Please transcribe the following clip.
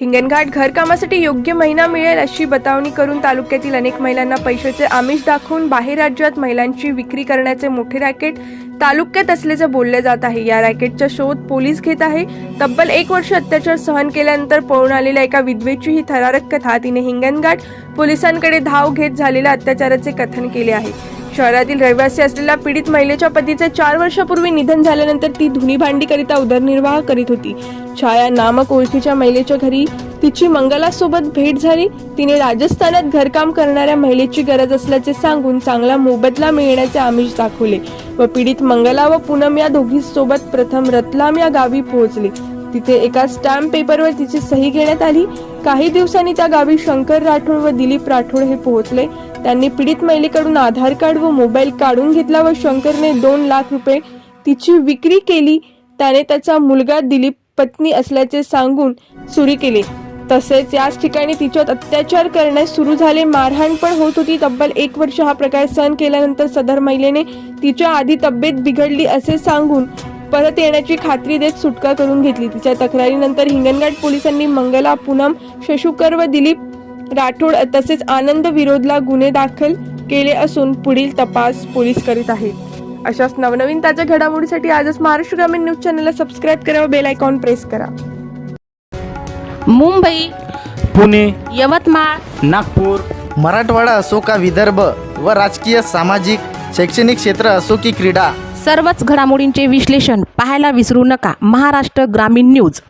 हिंगणघाट घरकामासाठी योग्य महिना मिळेल अशी बतावणी करून तालुक्यातील अनेक महिलांना पैशाचे आमिष दाखवून बाहेर राज्यात महिलांची विक्री करण्याचे मोठे रॅकेट तालुक्यात असल्याचं बोलले जात आहे. या रॅकेटचा शोध पोलीस घेत आहे. तब्बल एक वर्ष अत्याचार सहन केल्यानंतर पळून आलेल्या एका विधवेची ही थरारक कथा. तिने हिंगणघाट पोलिसांकडे धाव घेत झालेल्या अत्याचाराचे कथन केले आहे. शहरातील रहिवासी असलेल्या पीडित महिलेच्या पतीचे चार वर्षापूर्वी निधन झाल्यानंतर ती धुनी भांडीकरिता उदरनिर्वाह करीत होती. छाया नामक ओळखीच्या महिलेच्या घरी तिची मंगलासोबत भेट झाली. तिने राजस्थानात घरकाम करणाऱ्या महिलेची गरज असल्याचे सांगून चांगला मोबदला मिळण्याचे आमिष दाखवले व पीडित मंगला व पूनम या दोघी सोबत प्रथम रतलाम या गावी पोहोचले. तिथे एका स्टॅम्प पेपरवर तिची सही घेण्यात आली. काही दिवसांनी त्या गावी शंकर राठोड व दिलीप राठोड हे पोहोचले. त्यांनी पीडित महिलेकडून आधार कार्ड व मोबाईल काढून घेतला व शंकरने दोन लाख रुपये तिची विक्री केली. त्याने त्याचा मुलगा दिलीप पत्नी असल्याचे सांगून सुरू केले. तसेच याच ठिकाणी तिच्यात अत्याचार करण्यास सुरू झाले. मारहाण पण होत होती. तब्बल एक वर्ष हा प्रकार सहन केल्यानंतर सदर महिलेने तिच्या आधी तब्येत बिघडली असे सांगून परत येण्याची खात्री देत सुटका करून घेतली. तिच्या तक्रारीनंतर हिंगणघाट पोलिसांनी मंगला पूनम शशुकर व दिलीप राठोड तसेच आनंद विरोधला गुन्हे दाखल केले असून पुढील तपास पोलीस करीत आहेत. अशाच नवनवीन ताज्या घडामोडीसाठी आजच महाराष्ट्र ग्रामीण न्यूज चॅनलला सबस्क्राईब करा व बेल आयकॉन प्रेस करा. मुंबई पुणे यवतमाळ नागपूर मराठवाडा असो का विदर्भ व राजकीय सामाजिक शैक्षणिक क्षेत्र असो की क्रीडा? सर्वच घडामोडींचे विश्लेषण पाहायला विसरू नका. महाराष्ट्र ग्रामीण न्यूज.